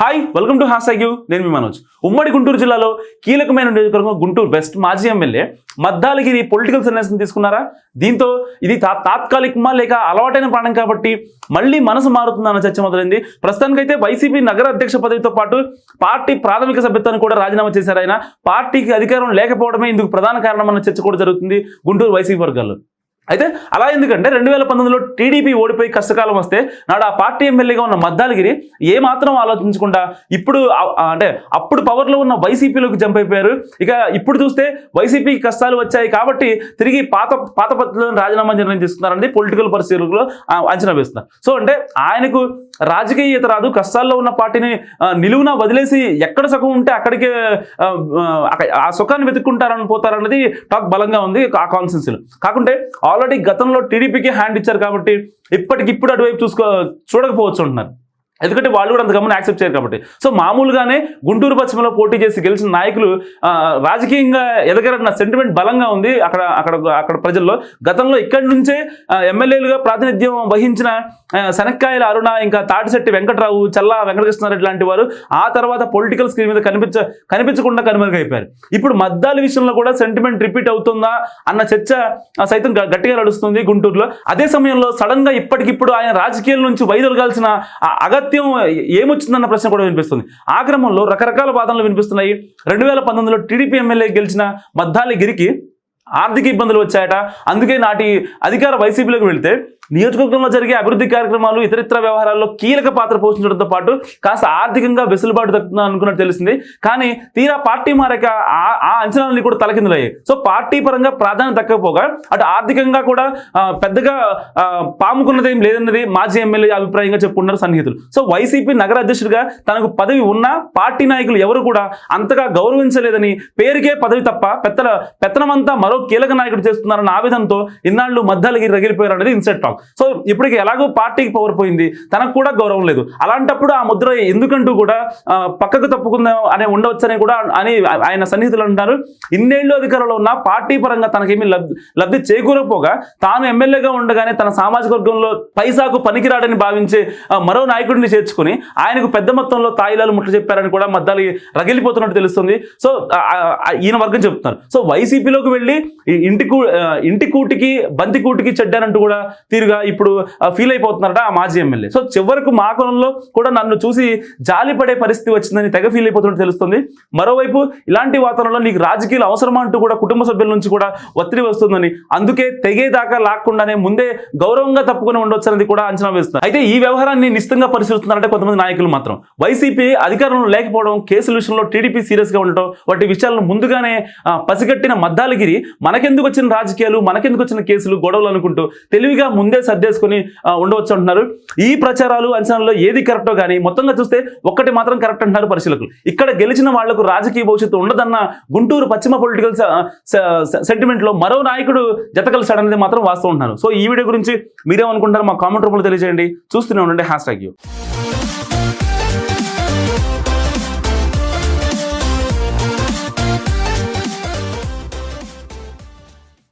Hi welcome to హాస్ యూ నేను మీ మనోజ్. ఉమ్మడి గుంటూరు జిల్లాలో కీలకమైన నియోజకవర్గం గుంటూరు వెస్ట్ మాజీ ఎమ్మెల్యే మద్దాలగిరి పొలిటికల్ సన్యాసం తీసుకున్నారా? దీంతో ఇది తా తాత్కాలికమా లేక అలవాటైన ప్రాణం కాబట్టి మళ్ళీ మనసు మారుతుందన్న చర్చ మొదలైంది. ప్రస్తుతానికైతే వైసీపీ నగర అధ్యక్ష పదవితో పాటు పార్టీ ప్రాథమిక సభ్యత్వాన్ని కూడా రాజీనామా చేశారు ఆయన. పార్టీకి అధికారం లేకపోవడమే ఇందుకు ప్రధాన కారణమన్న చర్చ కూడా జరుగుతుంది గుంటూరు వైసీపీ వర్గాల్లో. అయితే అలా ఎందుకంటే రెండు వేల పంతొమ్మిదిలో టీడీపీ ఓడిపోయి కష్టకాలం వస్తే నాడు ఆ పార్టీ ఎమ్మెల్యేగా ఉన్న మద్దాలగిరి ఏ మాత్రం ఆలోచించకుండా ఇప్పుడు అంటే అప్పుడు పవర్లో ఉన్న వైసీపీలోకి జంప్ అయిపోయారు. ఇక ఇప్పుడు చూస్తే వైసీపీకి కష్టాలు వచ్చాయి కాబట్టి తిరిగి పాత పాత పద్ధతులను రాజీనామా నిర్ణయం తీసుకున్నారనేది పొలిటికల్ పరిస్థితుల్లో అంచనా వేస్తున్నారు. సో అంటే ఆయనకు రాజకీయత రాదు కష్టాల్లో ఉన్న పార్టీని నిలువున వదిలేసి ఎక్కడ సుఖం ఉంటే అక్కడికే ఆ, సుఖాన్ని వెతుక్కుంటారని పోతారన్నది టాక్ బలంగా ఉంది ఆ కాన్సెన్స్లో కాకుంటే ఆల్రెడీ గతంలో టీడీపీకి హ్యాండ్ ఇచ్చారు కాబట్టి ఇప్పటికిప్పుడు అటువైపు చూసుకో చూడకపోవచ్చు అంటున్నారు. ఎందుకంటే వాళ్ళు కూడా అంత గమని యాక్సెప్ట్ చేయరు కాబట్టి. సో మామూలుగానే గుంటూరు పశ్చిమలో పోటీ చేసి గెలిచిన నాయకులు రాజకీయంగా ఎదగరన్న సెంటిమెంట్ బలంగా ఉంది అక్కడ అక్కడ అక్కడ ప్రజల్లో. గతంలో ఇక్కడి నుంచే ఎమ్మెల్యేలుగా ప్రాతినిధ్యం వహించిన శనక్కాయల అరుణ ఇంకా తాటిశెట్టి వెంకట్రావు చల్లా వెంకటకృష్ణారెడ్డి లాంటి వారు ఆ తర్వాత పొలిటికల్ స్క్రీన్ మీద కనిపించ కనిపించకుండా కనుమరుగైపోయారు. ఇప్పుడు మద్దాల విషయంలో కూడా సెంటిమెంట్ రిపీట్ అవుతుందా అన్న చర్చ సైతం గ- గట్టిగా నడుస్తుంది గుంటూరులో. అదే సమయంలో సడన్గా ఇప్పటికిప్పుడు ఆయన రాజకీయాల నుంచి వైదొలగాల్సిన అగత్ అగత్యం ఏమొచ్చిందన్న ప్రశ్న కూడా వినిపిస్తుంది. ఆ క్రమంలో రకరకాల వాదనలు వినిపిస్తున్నాయి. రెండు వేల పంతొమ్మిదిలో టీడీపీ ఎమ్మెల్యే గెలిచిన మద్దాలి గిరికి ఆర్థిక ఇబ్బందులు వచ్చాయట. అందుకే నాటి అధికార వైసీపీలోకి వెళ్తే నియోజకవర్గంలో జరిగే అభివృద్ధి కార్యక్రమాలు ఇతరితర వ్యవహారాల్లో కీలక పాత్ర పోషించడంతో పాటు కాస్త ఆర్థికంగా వెసులుబాటు దక్కుతుందని అనుకున్నట్టు తెలిసింది. కానీ తీరా పార్టీ మారాక ఆ- ఆ అంచనాలన్నీ కూడా తలకిందులయ్యాయి. సో పార్టీ పరంగా ప్రాధాన్యత దక్కకపోగా అటు ఆర్థికంగా కూడా పెద్దగా పాముకున్నది ఏం లేదన్నది మాజీ ఎమ్మెల్యే అభిప్రాయంగా చెప్పుకున్నారు సన్నిహితులు. సో వైసీపీ నగర అధ్యక్షుడిగా తనకు పదవి ఉన్నా పార్టీ నాయకులు ఎవరు కూడా అంతగా గౌరవించలేదని పేరుకే పదవి తప్ప పెత్తల పెత్తనమంతా మరో కీలక నాయకుడు చేస్తున్నారన్న ఆవేదనతో ఇన్నాళ్ళు మద్దలగిరి రగిలిపోయారు అనేది ఇన్సెట్ టాక్. సో ఇప్పటికి ఎలాగో పార్టీకి పవర్ పోయింది. తనకు కూడా గౌరవం లేదు. అలాంటప్పుడు ఆ ముద్ర ఎందుకంటూ కూడా పక్కకు తప్పుకుందాం అనే ఉండవచ్చని కూడా అని ఆయన సన్నిహితులు అంటారు ఇన్నేళ్ళు అధికారంలో ఉన్న పార్టీ పరంగా తనకేమీ లబ్ధి లబ్ధి చేకూరకపోగా తాను ఎమ్మెల్యేగా ఉండగానే తన సామాజిక వర్గంలో పైసాకు పనికిరాడని భావించే మరో నాయకుడిని చేర్చుకుని ఆయనకు పెద్ద మొత్తంలో తాయిలాలు ముట్లు చెప్పారని కూడా మద్దాలి రగిలిపోతున్నట్టు తెలుస్తుంది. సో ఈయన వర్గం చెప్తున్నారు. సో వైసీపీలోకి వెళ్ళి ఇంటి కూ ఇంటి కూటికి బంతి కూటికి చెడ్డారంటూ కూడా తీరుగా ఇప్పుడు ఫీల్ అయిపోతున్నారట ఆ మాజీ ఎమ్మెల్యే. సో చివరకు మా కులంలో కూడా నన్ను చూసి జాలి పడే పరిస్థితి వచ్చిందని తెగ ఫీల్ అయిపోతున్నట్టు తెలుస్తుంది. మరోవైపు ఇలాంటి వాతావరణంలో నీకు రాజకీయాలు అవసరమా అంటూ కూడా కుటుంబ సభ్యుల నుంచి కూడా ఒత్తిడి వస్తుందని అందుకే తెగేదాకా లాక్కుండానే ముందే గౌరవంగా తప్పుకొని ఉండొచ్చు అనేది కూడా అంచనా వేస్తున్నారు. అయితే ఈ వ్యవహారాన్ని నిశ్చితంగా పరిశీలిస్తున్నారంటే కొంతమంది నాయకులు మాత్రం. వైసీపీ అధికారంలో లేకపోవడం కేసుల విషయంలో టీడీపీ సీరియస్గా ఉండటం వాటి విషయాలను ముందుగానే పసిగట్టిన మద్దాలగిరి మనకెందుకు వచ్చిన రాజకీయాలు మనకెందుకు వచ్చిన కేసులు గొడవలు అనుకుంటూ తెలివిగా ముందే సర్దేసుకొని సర్దేసుకుని ఉండవచ్చు అంటున్నారు. ఈ ప్రచారాలు అంచనాల్లో ఏది కరెక్టో కానీ మొత్తంగా చూస్తే ఒక్కటి మాత్రం కరెక్ట్ అంటున్నారు పరిశీలకులు. ఇక్కడ గెలిచిన వాళ్ళకు రాజకీయ భవిష్యత్తు ఉండదన్న గుంటూరు పశ్చిమ పొలిటికల్ సెంటిమెంట్లో మరో నాయకుడు జతకలిశాడనేది మాత్రం వాస్తవం ఉంటున్నారు సో ఈ వీడియో గురించి మీరేమనుకుంటారు మా కామెంట్ రూపంలో తెలియజేయండి. చూస్తూనే ఉండండి హ్యాష్ ట్యాగ్ యూ.